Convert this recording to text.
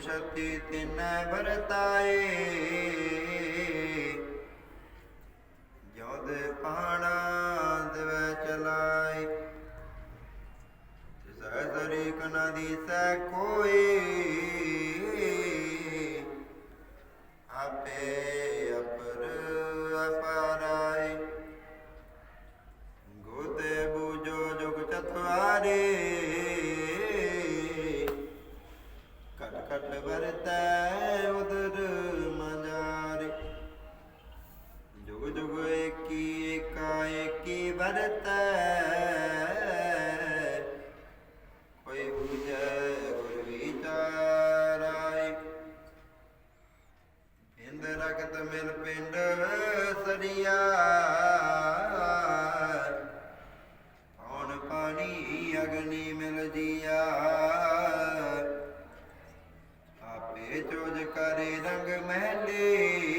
ਸ਼ਕਤੀ ਤਿਨੈ ਵਰਤਾਏ ਜੋਦ ਪਾਣਾ ਦਿਵੈ ਚਲਾਏ ਤਿਸੈ ਤਰੀਕ ਨ ਦੀਸੈ ਕੋਈ ਆਪੇ ਅਪਰ अपाराय गोते बुजो जुग चतवारे कटकट बरते उदर मजारे जुग जुग एकी एका एकी बरते ਇੰਦ ਰਗਤ ਮਿਲ ਪਿੰਡ ਸਰੀਆ। ਪੌਣ ਪਾਣੀ ਅਗਨੀ ਮਿਲ ਜੀਆ। ਆਪੇ ਚੋਜ ਕਰੇ ਰੰਗ ਮਹਿਲੇ।